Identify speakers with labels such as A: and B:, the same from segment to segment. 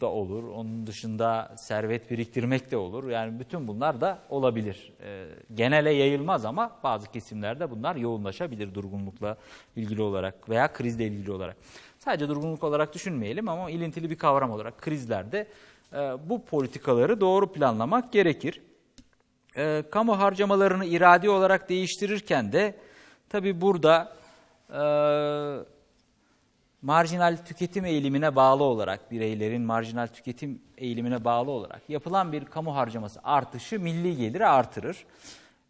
A: da olur. Onun dışında servet biriktirmek de olur. Yani bütün bunlar da olabilir. E, genele yayılmaz ama bazı kesimlerde bunlar yoğunlaşabilir durgunlukla ilgili olarak veya krizle ilgili olarak. Sadece durgunluk olarak düşünmeyelim ama ilintili bir kavram olarak krizlerde e, bu politikaları doğru planlamak gerekir. E, kamu harcamalarını iradi olarak değiştirirken de tabi burada e, marjinal tüketim eğilimine bağlı olarak bireylerin marjinal tüketim eğilimine bağlı olarak yapılan bir kamu harcaması artışı milli geliri artırır.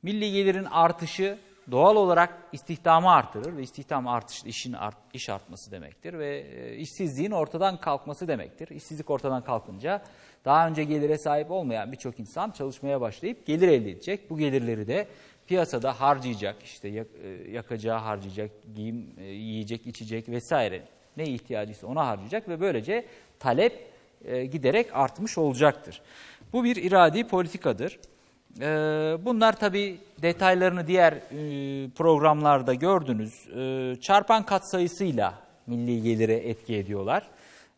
A: Milli gelirin artışı doğal olarak istihdamı artırır ve istihdam artışı işin art, iş artması demektir ve e, işsizliğin ortadan kalkması demektir. İşsizlik ortadan kalkınca daha önce gelire sahip olmayan birçok insan çalışmaya başlayıp gelir elde edecek. Bu gelirleri de piyasada harcayacak, işte e, yakacağı harcayacak, giyim, e, yiyecek, içecek vesaire ne ihtiyacıysa ona harcayacak ve böylece talep giderek artmış olacaktır. Bu bir iradi politikadır. Ee, bunlar tabi detaylarını diğer e, programlarda gördünüz. Ee, çarpan katsayısıyla milli gelire etki ediyorlar.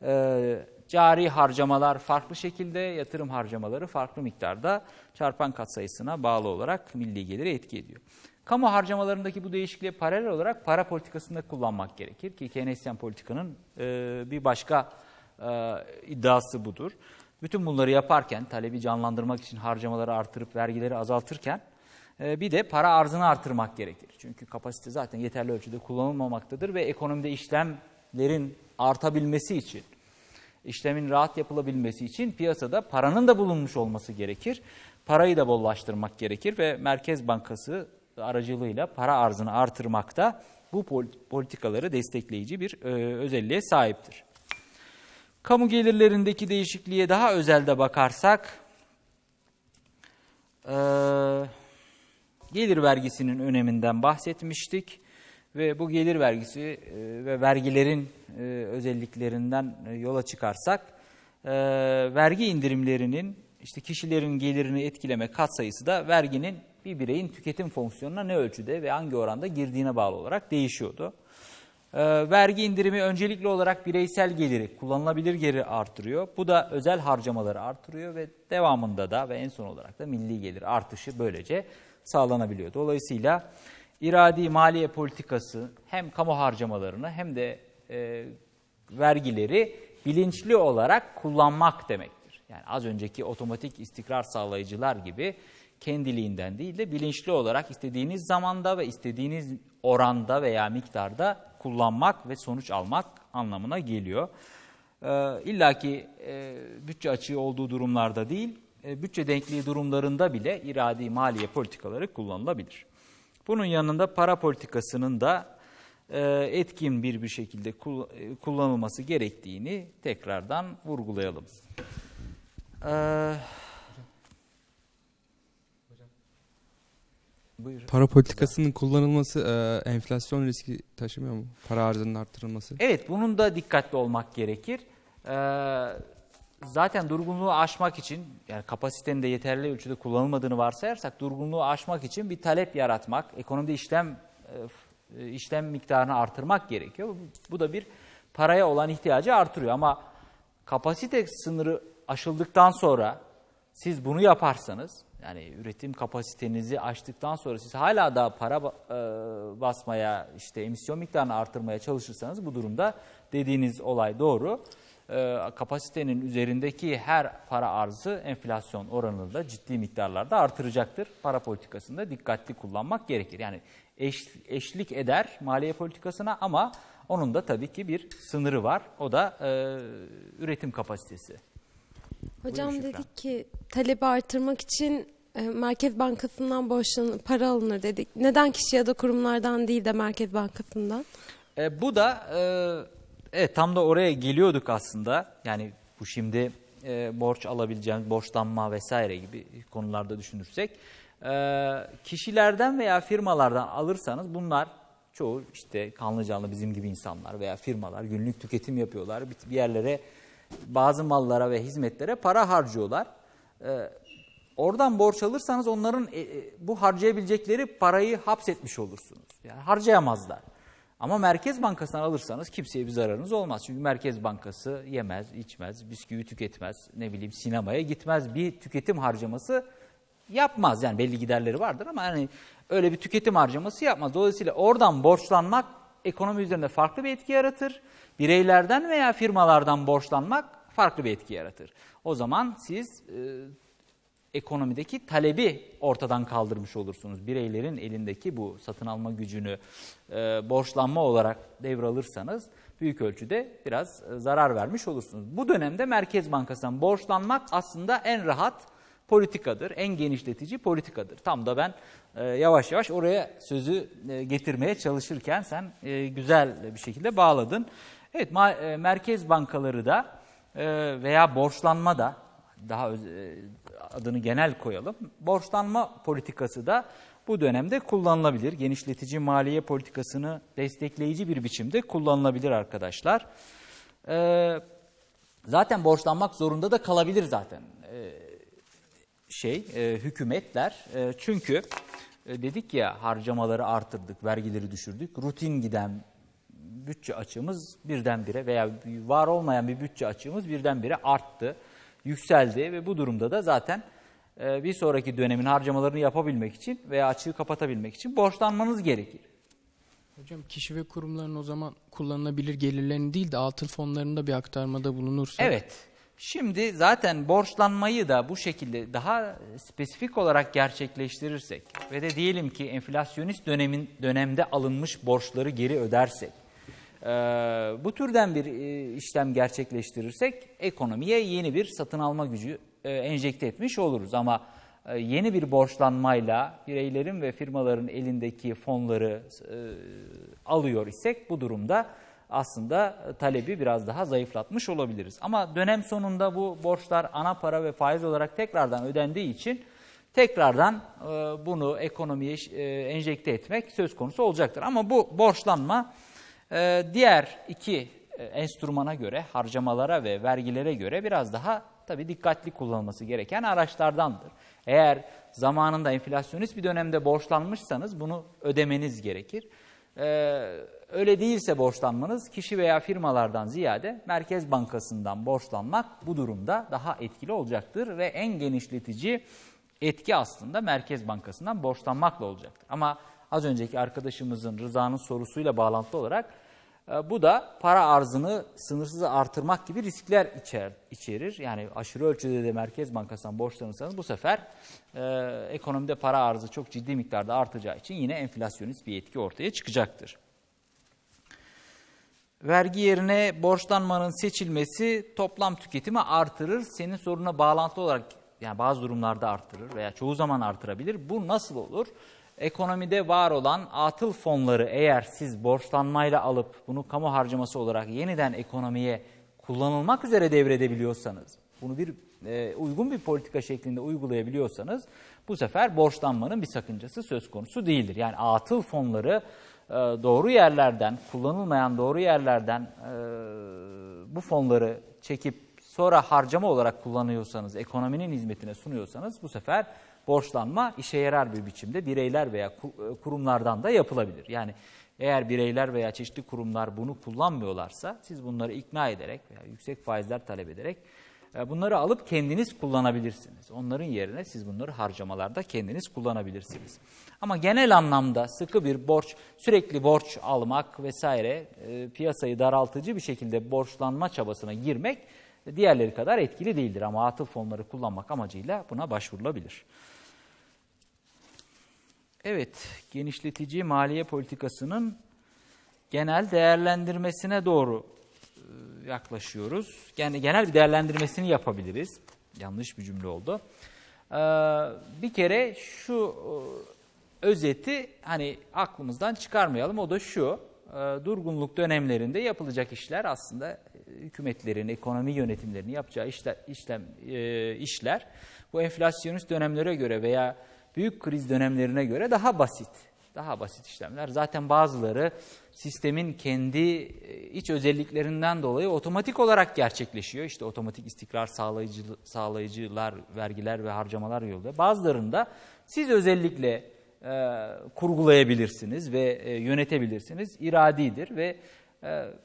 A: Ee, cari harcamalar farklı şekilde, yatırım harcamaları farklı miktarda çarpan katsayısına bağlı olarak milli gelire etki ediyor. Kamu harcamalarındaki bu değişikliğe paralel olarak para politikasında kullanmak gerekir ki Keynesyen politikanın e, bir başka e, iddiası budur. Bütün bunları yaparken talebi canlandırmak için harcamaları artırıp vergileri azaltırken e, bir de para arzını artırmak gerekir. Çünkü kapasite zaten yeterli ölçüde kullanılmamaktadır ve ekonomide işlemlerin artabilmesi için, işlemin rahat yapılabilmesi için piyasada paranın da bulunmuş olması gerekir. Parayı da bollaştırmak gerekir ve Merkez Bankası aracılığıyla para arzını artırmakta bu politikaları destekleyici bir e, özelliğe sahiptir. Kamu gelirlerindeki değişikliğe daha özelde bakarsak, e, gelir vergisinin öneminden bahsetmiştik ve bu gelir vergisi e, ve vergilerin e, özelliklerinden e, yola çıkarsak, e, vergi indirimlerinin işte kişilerin gelirini etkileme katsayısı da verginin bir bireyin tüketim fonksiyonuna ne ölçüde ve hangi oranda girdiğine bağlı olarak değişiyordu. Ee, vergi indirimi öncelikli olarak bireysel geliri, kullanılabilir geliri artırıyor. Bu da özel harcamaları artırıyor ve devamında da ve en son olarak da milli gelir artışı böylece sağlanabiliyor. Dolayısıyla iradi maliye politikası hem kamu harcamalarını hem de e, vergileri bilinçli olarak kullanmak demektir. Yani az önceki otomatik istikrar sağlayıcılar gibi kendiliğinden değil de bilinçli olarak istediğiniz zamanda ve istediğiniz oranda veya miktarda kullanmak ve sonuç almak anlamına geliyor. Ee, İlla ki e, bütçe açığı olduğu durumlarda değil, e, bütçe denkliği durumlarında bile iradi maliye politikaları kullanılabilir. Bunun yanında para politikasının da e, etkin bir bir şekilde e, kullanılması gerektiğini tekrardan vurgulayalım.
B: Evet. Buyurun. Para politikasının kullanılması e, enflasyon riski taşımıyor mu? Para arzının arttırılması.
A: Evet bunun da dikkatli olmak gerekir. Ee, zaten durgunluğu aşmak için yani kapasitenin de yeterli ölçüde kullanılmadığını varsayarsak durgunluğu aşmak için bir talep yaratmak, ekonomide işlem e, işlem miktarını artırmak gerekiyor. Bu da bir paraya olan ihtiyacı artırıyor ama kapasite sınırı aşıldıktan sonra siz bunu yaparsanız yani üretim kapasitenizi aştıktan sonra siz hala daha para e, basmaya, işte emisyon miktarını artırmaya çalışırsanız bu durumda dediğiniz olay doğru. E, kapasitenin üzerindeki her para arzı enflasyon oranında ciddi miktarlarda artıracaktır. Para politikasında dikkatli kullanmak gerekir. Yani eş, eşlik eder maliye politikasına ama onun da tabii ki bir sınırı var. O da e, üretim kapasitesi.
C: Hocam dedik ki talebi artırmak için e, Merkez Bankası'ndan borçlan para alınır dedik. Neden kişi ya da kurumlardan değil de Merkez Bankası'ndan?
A: E, bu da e, evet tam da oraya geliyorduk aslında. Yani bu şimdi e, borç alabileceğimiz borçlanma vesaire gibi konularda düşünürsek e, kişilerden veya firmalardan alırsanız bunlar çoğu işte kanlı canlı bizim gibi insanlar veya firmalar günlük tüketim yapıyorlar. Bir yerlere bazı mallara ve hizmetlere para harcıyorlar. Ee, oradan borç alırsanız onların e, e, bu harcayabilecekleri parayı hapsetmiş olursunuz. Yani harcayamazlar. Ama Merkez Bankası'ndan alırsanız kimseye bir zararınız olmaz. Çünkü Merkez Bankası yemez, içmez, bisküvi tüketmez, ne bileyim sinemaya gitmez. Bir tüketim harcaması yapmaz. Yani belli giderleri vardır ama hani öyle bir tüketim harcaması yapmaz. Dolayısıyla oradan borçlanmak ekonomi üzerinde farklı bir etki yaratır. Bireylerden veya firmalardan borçlanmak farklı bir etki yaratır. O zaman siz e, ekonomideki talebi ortadan kaldırmış olursunuz. Bireylerin elindeki bu satın alma gücünü e, borçlanma olarak devralırsanız büyük ölçüde biraz e, zarar vermiş olursunuz. Bu dönemde Merkez Bankası'ndan borçlanmak aslında en rahat politikadır, en genişletici politikadır. Tam da ben e, yavaş yavaş oraya sözü e, getirmeye çalışırken sen e, güzel bir şekilde bağladın. Evet, e, merkez bankaları da e, veya borçlanma da daha e, adını genel koyalım. Borçlanma politikası da bu dönemde kullanılabilir. Genişletici maliye politikasını destekleyici bir biçimde kullanılabilir arkadaşlar. Zaten borçlanmak zorunda da kalabilir zaten şey hükümetler. Çünkü dedik ya harcamaları artırdık, vergileri düşürdük. Rutin giden bütçe açığımız birdenbire veya var olmayan bir bütçe açığımız birdenbire arttı, yükseldi ve bu durumda da zaten e, bir sonraki dönemin harcamalarını yapabilmek için veya açığı kapatabilmek için borçlanmanız gerekir.
D: Hocam kişi ve kurumların o zaman kullanılabilir gelirlerini değil de atıl fonlarında bir aktarmada bulunursa.
A: Evet. Şimdi zaten borçlanmayı da bu şekilde daha spesifik olarak gerçekleştirirsek ve de diyelim ki enflasyonist dönemin dönemde alınmış borçları geri ödersek, e, bu türden bir e, işlem gerçekleştirirsek ekonomiye yeni bir satın alma gücü e, enjekte etmiş oluruz. Ama e, yeni bir borçlanmayla bireylerin ve firmaların elindeki fonları e, alıyor isek bu durumda aslında talebi biraz daha zayıflatmış olabiliriz. Ama dönem sonunda bu borçlar ana para ve faiz olarak tekrardan ödendiği için tekrardan e, bunu ekonomiye e, enjekte etmek söz konusu olacaktır. Ama bu borçlanma e, diğer iki e, enstrümana göre, harcamalara ve vergilere göre biraz daha tabii dikkatli kullanılması gereken araçlardandır. Eğer zamanında enflasyonist bir dönemde borçlanmışsanız bunu ödemeniz gerekir. Ee, öyle değilse borçlanmanız kişi veya firmalardan ziyade Merkez Bankası'ndan borçlanmak bu durumda daha etkili olacaktır ve en genişletici etki aslında Merkez Bankası'ndan borçlanmakla olacaktır. Ama az önceki arkadaşımızın Rıza'nın sorusuyla bağlantılı olarak bu da para arzını sınırsız artırmak gibi riskler içer, içerir. Yani aşırı ölçüde de Merkez Bankası'ndan borçlanırsanız bu sefer e, ekonomide para arzı çok ciddi miktarda artacağı için yine enflasyonist bir etki ortaya çıkacaktır. Vergi yerine borçlanmanın seçilmesi toplam tüketimi artırır. Senin soruna bağlantılı olarak yani bazı durumlarda artırır veya çoğu zaman artırabilir. Bu nasıl olur? Ekonomide var olan atıl fonları eğer siz borçlanmayla alıp bunu kamu harcaması olarak yeniden ekonomiye kullanılmak üzere devredebiliyorsanız, bunu bir e, uygun bir politika şeklinde uygulayabiliyorsanız bu sefer borçlanmanın bir sakıncası söz konusu değildir. Yani atıl fonları e, doğru yerlerden, kullanılmayan doğru yerlerden e, bu fonları çekip sonra harcama olarak kullanıyorsanız, ekonominin hizmetine sunuyorsanız bu sefer borçlanma işe yarar bir biçimde bireyler veya kurumlardan da yapılabilir. Yani eğer bireyler veya çeşitli kurumlar bunu kullanmıyorlarsa siz bunları ikna ederek veya yüksek faizler talep ederek bunları alıp kendiniz kullanabilirsiniz. Onların yerine siz bunları harcamalarda kendiniz kullanabilirsiniz. Ama genel anlamda sıkı bir borç, sürekli borç almak vesaire piyasayı daraltıcı bir şekilde borçlanma çabasına girmek diğerleri kadar etkili değildir. Ama atıl fonları kullanmak amacıyla buna başvurulabilir. Evet, genişletici maliye politikasının genel değerlendirmesine doğru yaklaşıyoruz. Yani genel bir değerlendirmesini yapabiliriz. Yanlış bir cümle oldu. Bir kere şu özeti hani aklımızdan çıkarmayalım. O da şu, durgunluk dönemlerinde yapılacak işler aslında hükümetlerin, ekonomi yönetimlerinin yapacağı işler, işlem, işler bu enflasyonist dönemlere göre veya büyük kriz dönemlerine göre daha basit. Daha basit işlemler. Zaten bazıları sistemin kendi iç özelliklerinden dolayı otomatik olarak gerçekleşiyor. İşte otomatik istikrar sağlayıcı, sağlayıcılar, vergiler ve harcamalar yoluyla. Bazılarında siz özellikle e, kurgulayabilirsiniz ve e, yönetebilirsiniz. İradidir ve e,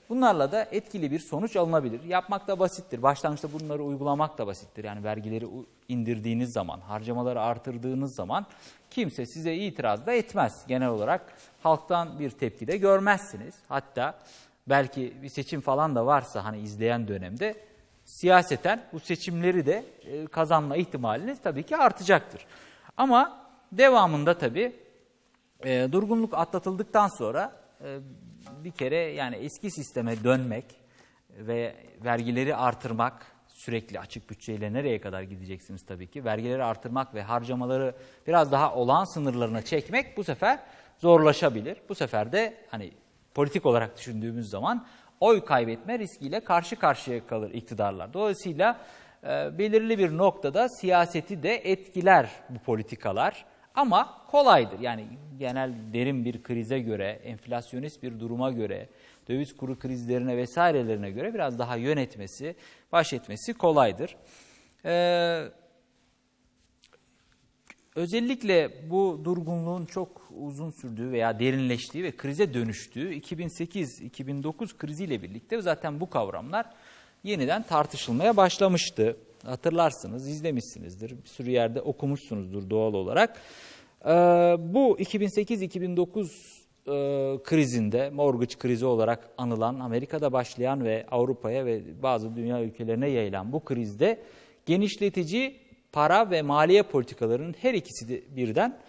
A: bunlarla da etkili bir sonuç alınabilir. Yapmak da basittir. Başlangıçta bunları uygulamak da basittir. Yani vergileri indirdiğiniz zaman, harcamaları artırdığınız zaman kimse size itiraz da etmez. Genel olarak halktan bir tepki de görmezsiniz. Hatta belki bir seçim falan da varsa hani izleyen dönemde siyaseten bu seçimleri de e, kazanma ihtimaliniz tabii ki artacaktır. Ama devamında tabii e, durgunluk atlatıldıktan sonra e, bir kere yani eski sisteme dönmek ve vergileri artırmak sürekli açık bütçeyle nereye kadar gideceksiniz tabii ki. Vergileri artırmak ve harcamaları biraz daha olağan sınırlarına çekmek bu sefer zorlaşabilir. Bu sefer de hani politik olarak düşündüğümüz zaman oy kaybetme riskiyle karşı karşıya kalır iktidarlar. Dolayısıyla e, belirli bir noktada siyaseti de etkiler bu politikalar. Ama kolaydır. Yani genel derin bir krize göre, enflasyonist bir duruma göre, döviz kuru krizlerine vesairelerine göre biraz daha yönetmesi, baş etmesi kolaydır. Ee, özellikle bu durgunluğun çok uzun sürdüğü veya derinleştiği ve krize dönüştüğü 2008-2009 kriziyle birlikte zaten bu kavramlar yeniden tartışılmaya başlamıştı. Hatırlarsınız, izlemişsinizdir, bir sürü yerde okumuşsunuzdur doğal olarak. Ee, bu 2008-2009 e, krizinde, mortgage krizi olarak anılan, Amerika'da başlayan ve Avrupa'ya ve bazı dünya ülkelerine yayılan bu krizde genişletici para ve maliye politikalarının her ikisi de birden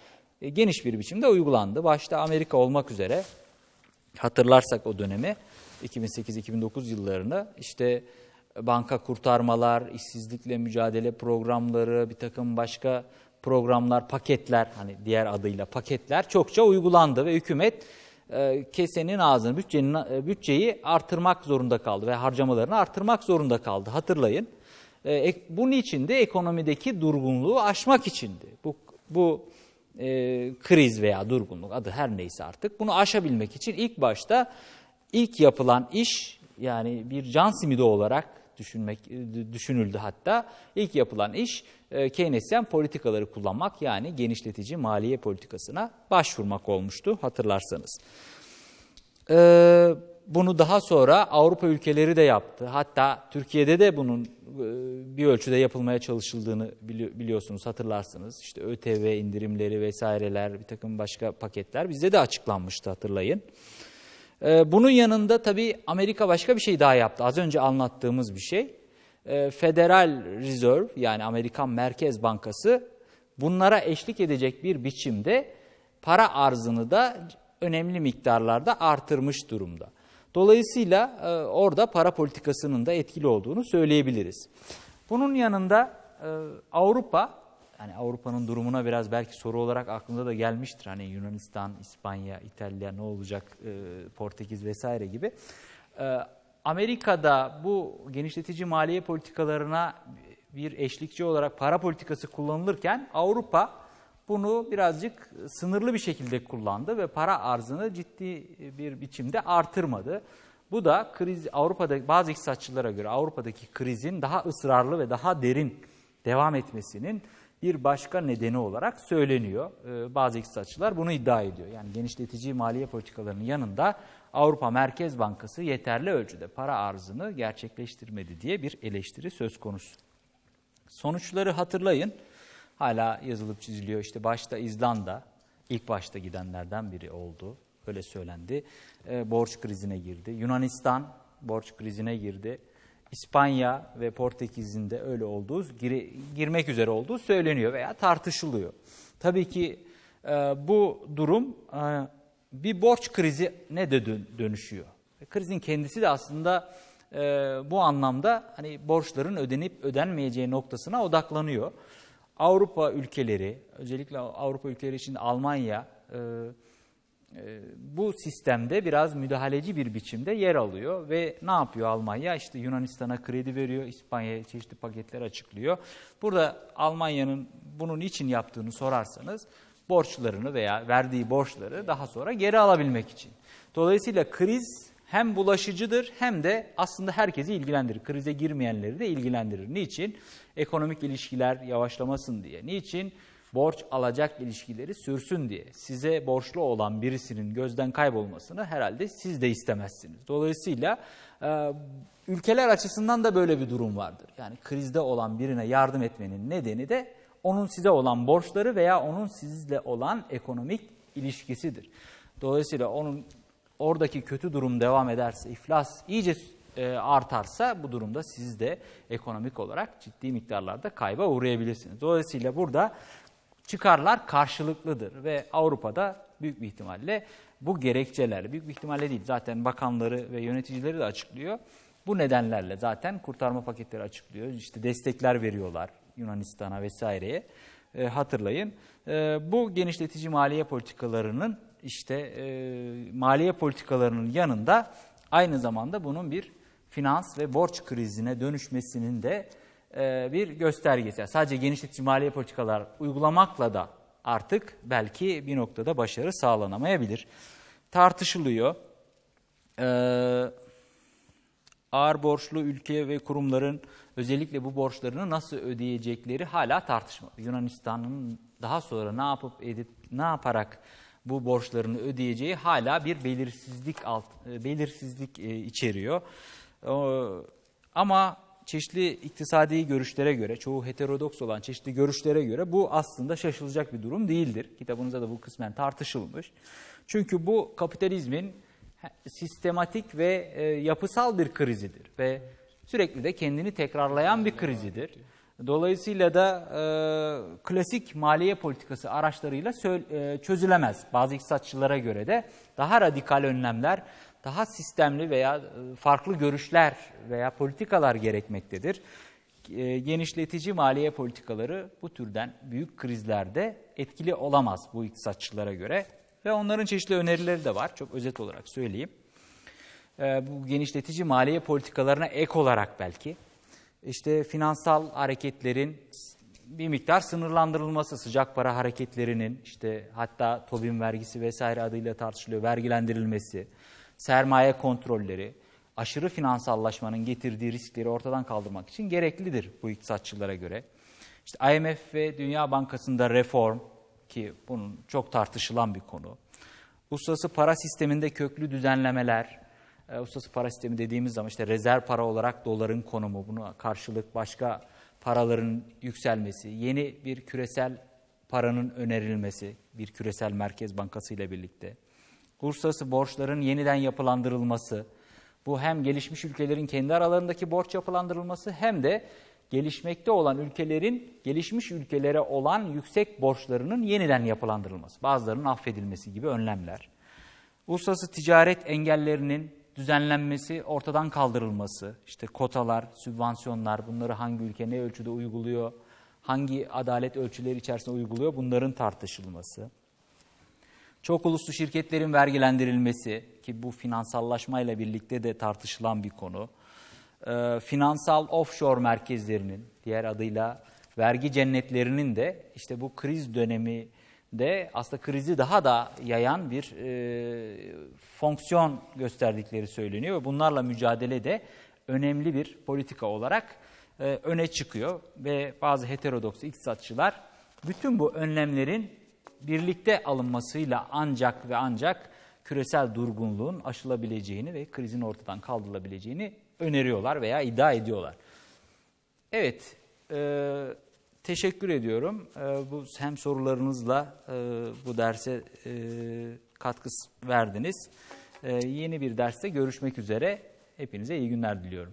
A: e, geniş bir biçimde uygulandı. Başta Amerika olmak üzere hatırlarsak o dönemi 2008-2009 yıllarını işte banka kurtarmalar, işsizlikle mücadele programları, bir takım başka programlar, paketler hani diğer adıyla paketler çokça uygulandı ve hükümet e, kesenin ağzını, bütçenin, e, bütçeyi artırmak zorunda kaldı ve harcamalarını artırmak zorunda kaldı. Hatırlayın. E, bunun için de ekonomideki durgunluğu aşmak içindi. Bu, bu e, kriz veya durgunluk adı her neyse artık bunu aşabilmek için ilk başta ilk yapılan iş yani bir can simidi olarak düşünmek e, düşünüldü hatta ilk yapılan iş e, Keynesyen politikaları kullanmak yani genişletici maliye politikasına başvurmak olmuştu hatırlarsanız. Ee, bunu daha sonra Avrupa ülkeleri de yaptı. Hatta Türkiye'de de bunun e, bir ölçüde yapılmaya çalışıldığını bili- biliyorsunuz, hatırlarsınız. İşte ÖTV indirimleri vesaireler, bir takım başka paketler bizde de açıklanmıştı hatırlayın. Ee, bunun yanında tabii Amerika başka bir şey daha yaptı. Az önce anlattığımız bir şey. Ee, Federal Reserve yani Amerikan Merkez Bankası bunlara eşlik edecek bir biçimde para arzını da önemli miktarlarda artırmış durumda. Dolayısıyla e, orada para politikasının da etkili olduğunu söyleyebiliriz. Bunun yanında e, Avrupa, yani Avrupa'nın durumuna biraz belki soru olarak aklında da gelmiştir. Hani Yunanistan, İspanya, İtalya ne olacak, e, Portekiz vesaire gibi. E, Amerika'da bu genişletici maliye politikalarına bir eşlikçi olarak para politikası kullanılırken Avrupa bunu birazcık sınırlı bir şekilde kullandı ve para arzını ciddi bir biçimde artırmadı. Bu da kriz Avrupa'da bazı iktisatçılara göre Avrupa'daki krizin daha ısrarlı ve daha derin devam etmesinin bir başka nedeni olarak söyleniyor. Ee, bazı iktisatçılar bunu iddia ediyor. Yani genişletici maliye politikalarının yanında Avrupa Merkez Bankası yeterli ölçüde para arzını gerçekleştirmedi diye bir eleştiri söz konusu. Sonuçları hatırlayın. Hala yazılıp çiziliyor. İşte başta İzlanda ilk başta gidenlerden biri oldu. Öyle söylendi. E, borç krizine girdi. Yunanistan borç krizine girdi. İspanya ve Portekiz'in de öyle olduğu, gire- girmek üzere olduğu söyleniyor veya tartışılıyor. Tabii ki e, bu durum e, bir borç krizine de dön- dönüşüyor. Krizin kendisi de aslında e, bu anlamda hani borçların ödenip ödenmeyeceği noktasına odaklanıyor. Avrupa ülkeleri, özellikle Avrupa ülkeleri için Almanya e, e, bu sistemde biraz müdahaleci bir biçimde yer alıyor ve ne yapıyor Almanya? İşte Yunanistan'a kredi veriyor, İspanya'ya çeşitli paketler açıklıyor. Burada Almanya'nın bunun için yaptığını sorarsanız borçlarını veya verdiği borçları daha sonra geri alabilmek için. Dolayısıyla kriz hem bulaşıcıdır hem de aslında herkesi ilgilendirir. Krize girmeyenleri de ilgilendirir. Niçin? Ekonomik ilişkiler yavaşlamasın diye. Niçin? Borç alacak ilişkileri sürsün diye size borçlu olan birisinin gözden kaybolmasını herhalde siz de istemezsiniz. Dolayısıyla e, ülkeler açısından da böyle bir durum vardır. Yani krizde olan birine yardım etmenin nedeni de onun size olan borçları veya onun sizle olan ekonomik ilişkisidir. Dolayısıyla onun oradaki kötü durum devam ederse, iflas iyice e, artarsa bu durumda siz de ekonomik olarak ciddi miktarlarda kayba uğrayabilirsiniz. Dolayısıyla burada çıkarlar karşılıklıdır ve Avrupa'da büyük bir ihtimalle bu gerekçelerle, büyük bir ihtimalle değil zaten bakanları ve yöneticileri de açıklıyor. Bu nedenlerle zaten kurtarma paketleri açıklıyor. İşte destekler veriyorlar Yunanistan'a vesaireye. E, hatırlayın. E, bu genişletici maliye politikalarının işte e, maliye politikalarının yanında aynı zamanda bunun bir finans ve borç krizine dönüşmesinin de e, bir göstergesi. Yani sadece genişletici maliye politikalar uygulamakla da artık belki bir noktada başarı sağlanamayabilir. Tartışılıyor. Ee, ağır borçlu ülke ve kurumların özellikle bu borçlarını nasıl ödeyecekleri hala tartışmalı. Yunanistan'ın daha sonra ne yapıp edip ne yaparak bu borçlarını ödeyeceği hala bir belirsizlik alt e, belirsizlik e, içeriyor. Ama çeşitli iktisadi görüşlere göre, çoğu heterodoks olan çeşitli görüşlere göre bu aslında şaşılacak bir durum değildir. Kitabınızda da bu kısmen tartışılmış. Çünkü bu kapitalizmin sistematik ve e, yapısal bir krizidir ve sürekli de kendini tekrarlayan bir krizidir. Dolayısıyla da e, klasik maliye politikası araçlarıyla e, çözülemez. Bazı iktisatçılara göre de daha radikal önlemler, daha sistemli veya e, farklı görüşler veya politikalar gerekmektedir. E, genişletici maliye politikaları bu türden büyük krizlerde etkili olamaz bu iktisatçılara göre. Ve onların çeşitli önerileri de var. Çok özet olarak söyleyeyim. E, bu genişletici maliye politikalarına ek olarak belki işte finansal hareketlerin bir miktar sınırlandırılması, sıcak para hareketlerinin işte hatta Tobin vergisi vesaire adıyla tartışılıyor, vergilendirilmesi, sermaye kontrolleri, aşırı finansallaşmanın getirdiği riskleri ortadan kaldırmak için gereklidir bu iktisatçılara göre. İşte IMF ve Dünya Bankası'nda reform ki bunun çok tartışılan bir konu. Uluslararası para sisteminde köklü düzenlemeler, e, uluslararası para sistemi dediğimiz zaman işte rezerv para olarak doların konumu, buna karşılık başka paraların yükselmesi, yeni bir küresel paranın önerilmesi, bir küresel merkez bankası ile birlikte. Uluslararası borçların yeniden yapılandırılması, bu hem gelişmiş ülkelerin kendi aralarındaki borç yapılandırılması hem de gelişmekte olan ülkelerin gelişmiş ülkelere olan yüksek borçlarının yeniden yapılandırılması, bazılarının affedilmesi gibi önlemler. Uluslararası ticaret engellerinin düzenlenmesi, ortadan kaldırılması, işte kotalar, sübvansiyonlar, bunları hangi ülke ne ölçüde uyguluyor, hangi adalet ölçüleri içerisinde uyguluyor bunların tartışılması. Çok uluslu şirketlerin vergilendirilmesi ki bu finansallaşmayla birlikte de tartışılan bir konu. Ee, finansal offshore merkezlerinin diğer adıyla vergi cennetlerinin de işte bu kriz dönemi de aslında krizi daha da yayan bir e, fonksiyon gösterdikleri söyleniyor ve bunlarla mücadele de önemli bir politika olarak e, öne çıkıyor ve bazı heterodoks iktisatçılar bütün bu önlemlerin birlikte alınmasıyla ancak ve ancak küresel durgunluğun aşılabileceğini ve krizin ortadan kaldırılabileceğini öneriyorlar veya iddia ediyorlar. Evet, e, teşekkür ediyorum. E, bu hem sorularınızla e, bu derse e, katkı verdiniz. E, yeni bir derste görüşmek üzere. Hepinize iyi günler diliyorum.